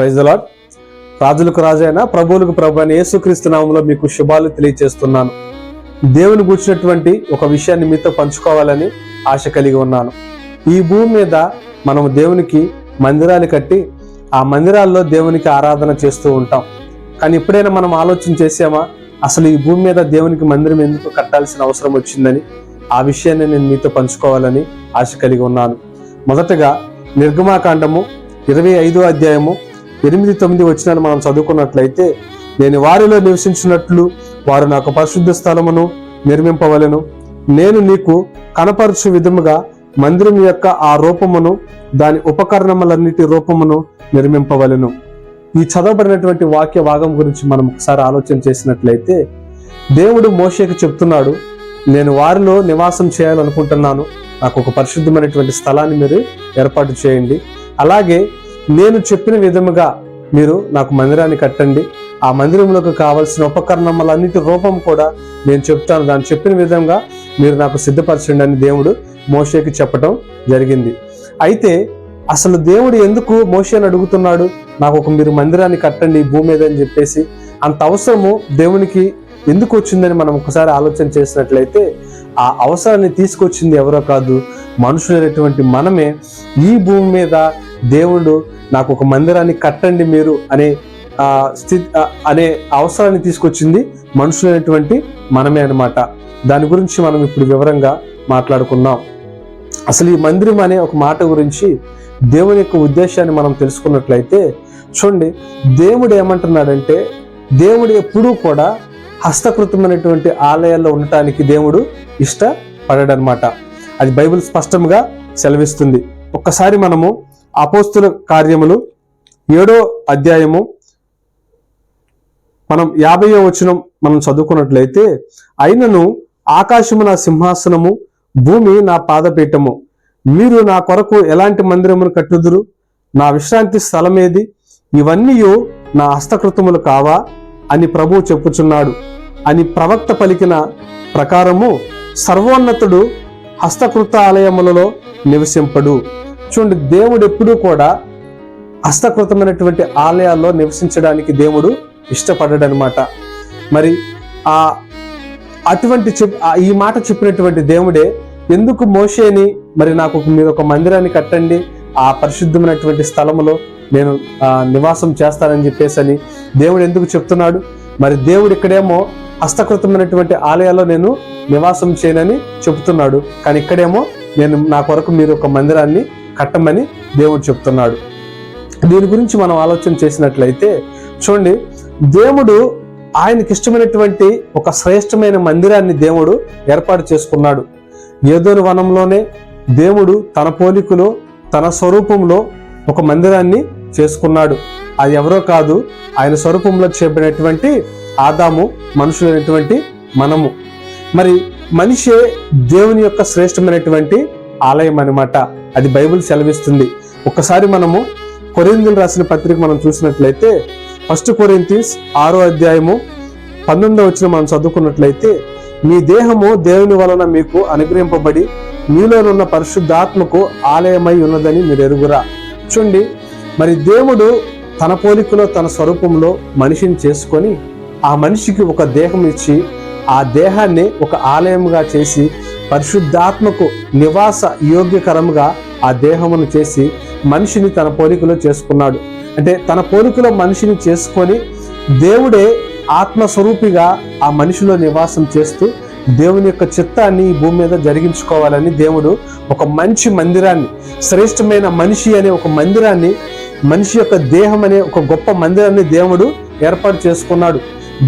ప్రైజలాడ్ రాజులకు రాజైన ప్రభువులకు ప్రభు అని యేసుక్రీస్తు నామంలో మీకు శుభాలు తెలియజేస్తున్నాను దేవుని కూర్చున్నటువంటి ఒక విషయాన్ని మీతో పంచుకోవాలని ఆశ కలిగి ఉన్నాను. ఈ భూమి మీద మనం దేవునికి మందిరాలు కట్టి ఆ మందిరాల్లో దేవునికి ఆరాధన చేస్తూ ఉంటాం. కానీ ఎప్పుడైనా మనం ఆలోచన చేసామా అసలు ఈ భూమి మీద దేవునికి మందిరం ఎందుకు కట్టాల్సిన అవసరం వచ్చిందని? ఆ విషయాన్ని నేను మీతో పంచుకోవాలని ఆశ కలిగి ఉన్నాను. మొదటగా నిర్గమాకాండము ఇరవై ఐదో అధ్యాయము ఎనిమిది తొమ్మిది వచ్చినాలు మనం చదువుకున్నట్లయితే నేను వారిలో నివసించినట్లు వారు నాకు పరిశుద్ధ స్థలమును నిర్మింపవలెను. నేను నీకు కనపరచు విధముగా మందిరం యొక్క ఆ రూపమును దాని ఉపకరణములన్నిటి రూపమును నిర్మింపవలెను. ఈ చదవబడినటువంటి వాక్య భాగం గురించి మనం ఒకసారి ఆలోచన చేసినట్లయితే దేవుడు మోషేకి చెప్తున్నాడు నేను వారిలో నివాసం చేయాలనుకుంటున్నాను. నాకు ఒక పరిశుద్ధమైనటువంటి స్థలాన్ని మీరు ఏర్పాటు చేయండి. అలాగే నేను చెప్పిన విధముగా మీరు నాకు మందిరాన్ని కట్టండి. ఆ మందిరంలోకి కావలసిన ఉపకరణములన్నిటి రూపం కూడా నేను చెప్తాను. దాన్ని చెప్పిన విధంగా మీరు నాకు సిద్ధపరచండి అని దేవుడు మోషేకి చెప్పటం జరిగింది. అయితే అసలు దేవుడు ఎందుకు మోషేని అడుగుతున్నాడు? నాకు ఒక మీరు మందిరాన్ని కట్టండి భూమి మీద అని చెప్పేసి అంత అవసరము దేవునికి ఎందుకు వచ్చిందని మనం ఒకసారి ఆలోచన చేసినట్లయితే ఆ అవసరాన్ని తీసుకొచ్చింది ఎవరో కాదు మనుషులైనటువంటి మనమే ఈ భూమి మీద దేవుడు నాకు ఒక మందిరాన్ని కట్టండి మీరు అనే ఆ స్థితి అనే అవసరాన్ని తీసుకొచ్చింది మనుషులైనటువంటి మనమే అన్నమాట. దాని గురించి మనం ఇప్పుడు వివరంగా మాట్లాడుకున్నాం అసలు ఈ మందిరం అనే ఒక మాట గురించి దేవుని యొక్క ఉద్దేశాన్ని మనం తెలుసుకున్నట్లయితే చూడండి దేవుడు ఏమంటున్నాడంటే దేవుడు ఎప్పుడూ కూడా హస్తకృతమైనటువంటి ఆలయాల్లో ఉండటానికి దేవుడు ఇష్టపడడనమాట అది బైబిల్ స్పష్టంగా సెలవిస్తుంది. ఒక్కసారి మనము అపోస్తుల కార్యములు ఏడో అధ్యాయము. మనం యాభై వచనం మనం చదువుకున్నట్లయితే అయినను ఆకాశము నా సింహాసనము భూమి నా పాదపీఠము. మీరు నా కొరకు ఎలాంటి మందిరమును కట్టుదురు? నా విశ్రాంతి స్థలమేది? ఇవన్నీ నా హస్తకృతములు కావా? అని ప్రభువు చెప్పుచున్నాడు. అని ప్రవక్త పలికిన ప్రకారము సర్వోన్నతుడు హస్తకృత ఆలయములలో నివసింపడు. చూడండి దేవుడు ఎప్పుడూ కూడా హస్తకృతమైనటువంటి ఆలయాల్లో నివసించడానికి దేవుడు ఇష్టపడ్డాడనమాట మరి ఆ అటువంటి చెప్ ఆ ఈ మాట చెప్పినటువంటి దేవుడే ఎందుకు మోషేని మరి నాకు మీరు ఒక మందిరాన్ని కట్టండి ఆ పరిశుద్ధమైనటువంటి స్థలములో నేను నివాసం చేస్తానని చెప్పేసి అని దేవుడు ఎందుకు చెప్తున్నాడు? మరి దేవుడు ఇక్కడేమో హస్తకృతమైనటువంటి ఆలయాల్లో నేను నివాసం చేయనని చెప్తున్నాడు. కానీ ఇక్కడేమో నేను నా కొరకు మీరు ఒక మందిరాన్ని కట్టమని దేవుడు చెప్తున్నాడు. దీని గురించి మనం ఆలోచన చేసినట్లయితే చూడండి దేవుడు ఆయనకి ఇష్టమైనటువంటి ఒక శ్రేష్టమైన మందిరాన్ని దేవుడు ఏర్పాటు చేసుకున్నాడు. ఏదోని వనంలోనే దేవుడు తన పోలికలో తన స్వరూపంలో ఒక మందిరాన్ని చేసుకున్నాడు. అది ఎవరో కాదు ఆయన స్వరూపంలో చేపడినటువంటి ఆదాము మనుషులైనటువంటి మనము. మరి మనిషే దేవుని యొక్క శ్రేష్టమైనటువంటి ఆలయం అనమాట అది బైబిల్ సెలవిస్తుంది. ఒకసారి మనము కొరిందులు రాసిన పత్రిక మనం చూసినట్లయితే ఫస్ట్ కొరింథీస్ ఆరో అధ్యాయము పంతొమ్మిదో వచ్చిన మనం చదువుకున్నట్లయితే మీ దేహము దేవుని వలన మీకు అనుగ్రహింపబడి మీలోనున్న పరిశుద్ధాత్మకు ఆలయమై ఉన్నదని మీరు ఎరుగురా. చూడండి మరి దేవుడు తన పోలికలో తన స్వరూపంలో మనిషిని చేసుకొని ఆ మనిషికి ఒక దేహం ఇచ్చి ఆ దేహాన్ని ఒక ఆలయముగా చేసి పరిశుద్ధాత్మకు నివాస యోగ్యకరముగా ఆ దేహమును చేసి మనిషిని తన పోలికలో చేసుకున్నాడు. అంటే తన పోలికలో మనిషిని చేసుకొని దేవుడే ఆత్మస్వరూపిగా ఆ మనిషిలో నివాసం చేస్తూ దేవుని యొక్క చిత్తాన్ని ఈ భూమి మీద జరిగించుకోవాలని దేవుడు ఒక మంచి మందిరాన్ని శ్రేష్టమైన మనిషి అనే ఒక మందిరాన్ని మనిషి యొక్క దేహం అనే ఒక గొప్ప మందిరాన్ని దేవుడు ఏర్పాటు చేసుకున్నాడు.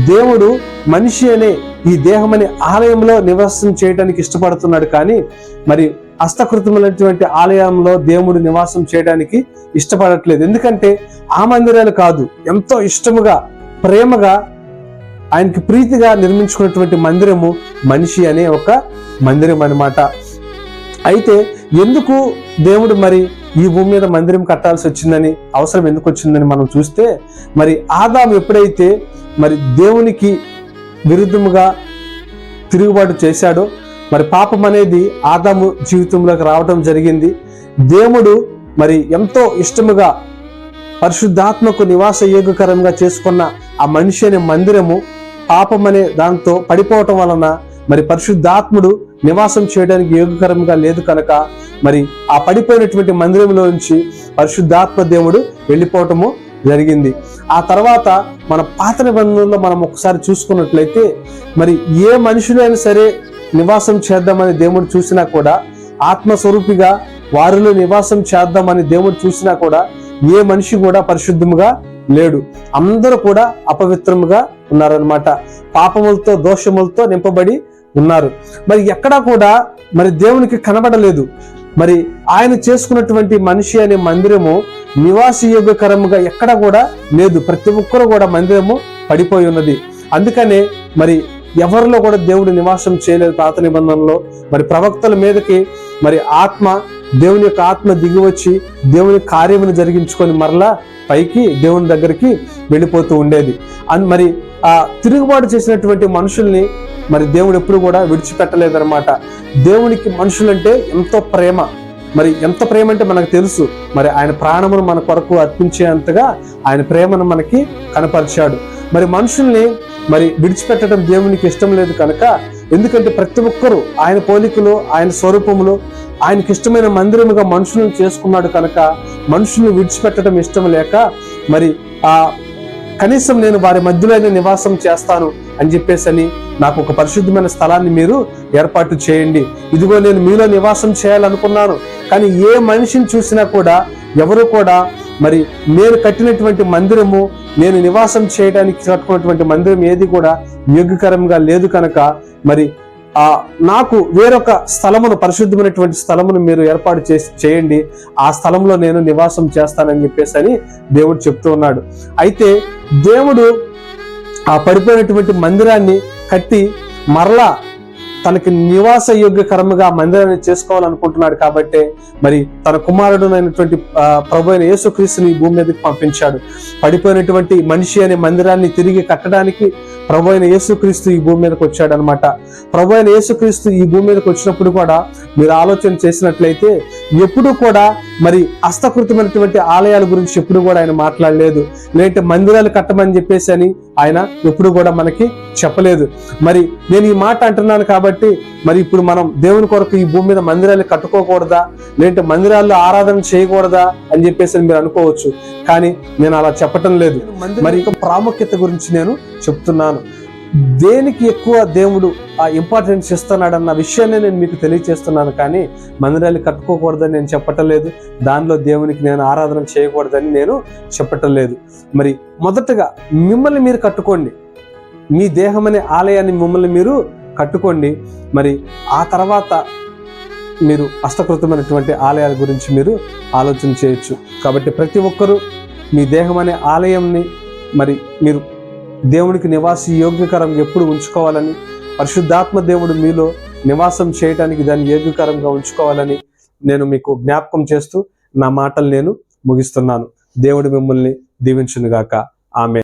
దేవుడు మనిషి అనే ఈ దేహం అనే ఆలయంలో నివాసం చేయడానికి ఇష్టపడుతున్నాడు కానీ మరి హస్తకృతమైనటువంటి ఆలయంలో దేవుడు నివాసం చేయడానికి ఇష్టపడట్లేదు. ఎందుకంటే ఆ మందిరాలు కాదు ఎంతో ఇష్టముగా ప్రేమగా ఆయనకి ప్రీతిగా నిర్మించుకున్నటువంటి మందిరము మనిషి అనే ఒక మందిరం అన్నమాట. అయితే ఎందుకు దేవుడు మరి ఈ భూమి మీద మందిరం కట్టాల్సి వచ్చిందని అవసరం ఎందుకు వచ్చిందని మనం చూస్తే మరి ఆదాం ఎప్పుడైతే మరి దేవునికి విరుద్ధముగా తిరుగుబాటు చేశాడో మరి పాపం అనేది ఆదాము జీవితంలోకి రావడం జరిగింది. దేవుడు మరి ఎంతో ఇష్టముగా పరిశుద్ధాత్మకు నివాస యోగకరంగా చేసుకున్న ఆ మనిషి అనే మందిరము పాపం అనే దాంతో పడిపోవటం వలన మరి పరిశుద్ధాత్ముడు నివాసం చేయడానికి యోగకరంగా లేదు కనుక మరి ఆ పడిపోయినటువంటి మందిరంలో నుంచి పరిశుద్ధాత్మ దేవుడు వెళ్ళిపోవటము జరిగింది. ఆ తర్వాత మన పాత నిబంధనలో మనం ఒకసారి చూసుకున్నట్లయితే మరి ఏ మనుషులైనా సరే నివాసం చేద్దామని దేవుడు చూసినా కూడా ఆత్మస్వరూపిగా వారిలో నివాసం చేద్దామని దేవుడు చూసినా కూడా ఏ మనిషి కూడా పరిశుద్ధముగా లేడు. అందరూ కూడా అపవిత్రముగా ఉన్నారనమాట పాపములతో దోషములతో నింపబడి ఉన్నారు. మరి ఎక్కడా కూడా మరి దేవునికి కనబడలేదు. మరి ఆయన చేసుకున్నటువంటి మనిషి అనే మందిరము నివాసయోగ్యకరముగా ఎక్కడ కూడా లేదు. ప్రతి ఒక్కరు కూడా మందిరము పడిపోయి ఉన్నది. అందుకనే మరి ఎవరిలో కూడా దేవుడు నివాసం చేయలేదు పాత నిబంధనలో. మరి ప్రవక్తల మీదకి మరి ఆత్మ దేవుని యొక్క ఆత్మ దిగి వచ్చి దేవుని కార్యమును జరిగించుకొని మరలా పైకి దేవుని దగ్గరికి వెళ్ళిపోతూ ఉండేది. అండ్ మరి ఆ తిరుగుబాటు చేసినటువంటి మనుషుల్ని మరి దేవుడు ఎప్పుడు కూడా విడిచిపెట్టలేదన్నమాట. దేవునికి మనుషులంటే ఎంతో ప్రేమ. మరి ఎంత ప్రేమ అంటే మనకు తెలుసు. మరి ఆయన ప్రాణమును మన కొరకు అర్పించేంతగా ఆయన ప్రేమను మనకి కనపరిచాడు. మరి మనుషుల్ని మరి విడిచిపెట్టడం దేవునికి ఇష్టం లేదు కనుక ఎందుకంటే ప్రతి ఒక్కరూ ఆయన పోలికలో ఆయన స్వరూపములు ఆయనకి ఇష్టమైన మందిరముగా మనుషులను చేసుకున్నాడు కనుక మనుషుల్ని విడిచిపెట్టడం ఇష్టం లేక మరి ఆ కనీసం నేను వారి మధ్యలోనే నివాసం చేస్తాను అని చెప్పేసి అని నాకు ఒక పరిశుద్ధమైన స్థలాన్ని మీరు ఏర్పాటు చేయండి. ఇదిగో నేను మీలో నివాసం చేయాలనుకున్నాను. కానీ ఏ మనిషిని చూసినా కూడా ఎవరు కూడా మరి నేను కట్టినటువంటి మందిరము నేను నివాసం చేయడానికి కట్టుకున్నటువంటి మందిరం ఏది కూడా యోగ్యకరంగా లేదు కనుక మరి ఆ నాకు వేరొక స్థలమును పరిశుద్ధమైనటువంటి స్థలమును మీరు ఏర్పాటు చేసి చేయండి. ఆ స్థలంలో నేను నివాసం చేస్తానని చెప్పేసి అని దేవుడు చెప్తూ ఉన్నాడు. అయితే దేవుడు ఆ పడిపోయినటువంటి మందిరాన్ని కట్టి మరలా తనకి నివాస యోగ్యకరముగా మందిరాన్ని చేసుకోవాలనుకుంటున్నాడు కాబట్టి మరి తన కుమారుడునైనటువంటి ప్రభు అయిన యేసుక్రీస్తుని ఈ భూమి మీదకి పంపించాడు. పడిపోయినటువంటి మనిషి అనే మందిరాన్ని తిరిగి కట్టడానికి ప్రభు అయిన యేసుక్రీస్తు ఈ భూమి మీదకి వచ్చాడు అనమాట ప్రభు అయిన యేసుక్రీస్తు ఈ భూమి మీదకి వచ్చినప్పుడు కూడా మీరు ఆలోచన చేసినట్లయితే ఎప్పుడు కూడా మరి హస్తకృతమైనటువంటి ఆలయాల గురించి ఎప్పుడు కూడా ఆయన మాట్లాడలేదు. లేదంటే మందిరాలు కట్టమని చెప్పేసి అని ఆయన ఎప్పుడు కూడా మనకి చెప్పలేదు. మరి నేను ఈ మాట అంటున్నాను కాబట్టి మరి ఇప్పుడు మనం దేవుని కొరకు ఈ భూమి మీద మందిరాలు కట్టుకోకూడదా? లేదంటే మందిరాల్లో ఆరాధన చేయకూడదా? అని చెప్పేసి మీరు అనుకోవచ్చు. కానీ నేను అలా చెప్పటం లేదు. మరి ఇక ప్రాముఖ్యత గురించి నేను చెప్తున్నాను. దేనికి ఎక్కువ దేవుడు ఆ ఇంపార్టెన్స్ ఇస్తున్నాడన్న విషయాన్ని నేను మీకు తెలియజేస్తున్నాను కానీ మందిరాలు కట్టుకోకూడదని నేను చెప్పటం లేదు దానిలో దేవునికి నేను ఆరాధన చేయకూడదని నేను చెప్పటం లేదు మరి మొదటగా మిమ్మల్ని మీరు కట్టుకోండి. మీ దేహం అనే ఆలయాన్ని మిమ్మల్ని మీరు కట్టుకోండి. మరి ఆ తర్వాత మీరు హస్తకృతమైనటువంటి ఆలయాల గురించి మీరు ఆలోచన చేయొచ్చు. కాబట్టి ప్రతి ఒక్కరూ మీ దేహం అనే ఆలయంని మరి మీరు దేవునికి నివాసి యోగ్యకరంగా ఎప్పుడు ఉంచుకోవాలని పరిశుద్ధాత్మ దేవుడు మీలో నివాసం చేయటానికి దాన్ని యోగ్యకరంగా ఉంచుకోవాలని నేను మీకు జ్ఞాపకం చేస్తూ నా మాటలు నేను ముగిస్తున్నాను. దేవుడు మిమ్మల్ని దీవించునుగాక. ఆమె